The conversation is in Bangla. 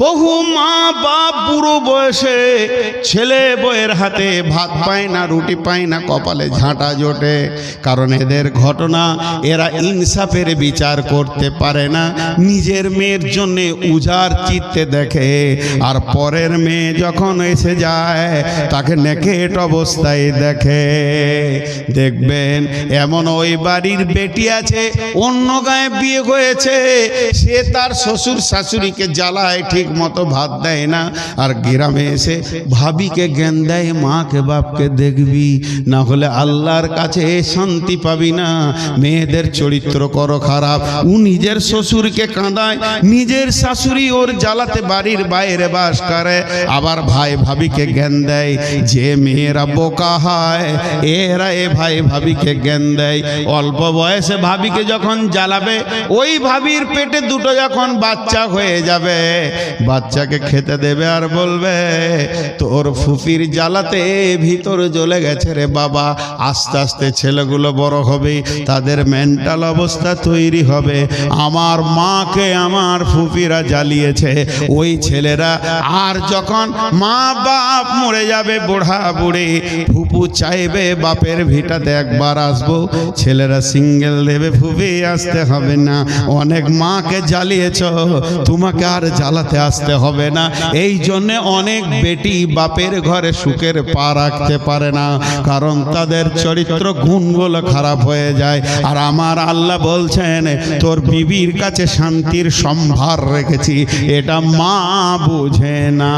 বহু মা বাপ বুড়ো বয়সে ছেলে বইয়ের হাতে ভাত পায় না, রুটি পায় না, কপালে ঝাঁটা জোটে। কারণ এদের ঘটনা, এরা ইনসাফের বিচার করতে পারে না। নিজের মেয়ের জন্যে উজার চিত্তে দেখে, আর পরের মেয়ে যখন এসে যায়, তাকে নেকেট অবস্থায় দেখে। দেখবেন, এমন ওই বাড়ির বেটি আছে, অন্য গায়ে বিয়ে হয়েছে, সে তার শ্বশুর শাশুড়িকে জ্বালায় ঠিক মতো ভাত দেয় না। আর গ্রামে এসে ভাবিকে জ্ঞান দেয়, মাকে বাপকে দেখবি। না হলে আল্লাহর কাছে শান্তি পাবি না। মেয়েদের চরিত্র করো খারাপ। ও নিজের শ্বশুরকে কাঁদায়, নিজের শাশুড়ি ওর জ্বালাতে বাড়ির বাইরে বাস করে। আবার ভাই ভাবিকে জ্ঞান দেয়, যে মেয়েরা বোকা হয়, এরা এ ভাই ভাবিকে জ্ঞান দেয়। অল্প বয়সে ভাবিকে যখন জ্বালাবে, ওই ভাবির পেটে দুটো যখন বাচ্চা হয়ে যাবে বাচ্চাকে খেতে দেবে আর বলবে, তোর ফুপির জ্বালাতে ভিতর জ্বলে গেছে রে বাবা। আস্তে আস্তে ছেলেগুলো বড় হবে, তাদের মেন্টাল অবস্থা তৈরি হবে। আমার মাকে আমার ফুপিরা জ্বালিয়েছে। ওই ছেলেরা আর যখন মা বাপ মরে যাবে বুড়া বুড়ি, ফুপু চাইবে বাপের ভিটাতে একবার আসব। ছেলেরা সিঙ্গেল দেবে ফুপি আসতে হবে না। অনেক মাকে জ্বালিয়েছ, তোমাকে আর জ্বালাতে আসতে হবে না। এই জন্যে অনেক বেটি বাপের ঘরে সুখের পা রাখতে পারে না, কারণ তাদের চরিত্র গুণগুলো খারাপ হয়ে যায়। আর আমার আল্লাহ বলছেন, তোর বিবির কাছে শান্তির সম্ভার রেখেছি, এটা মা বুঝে না।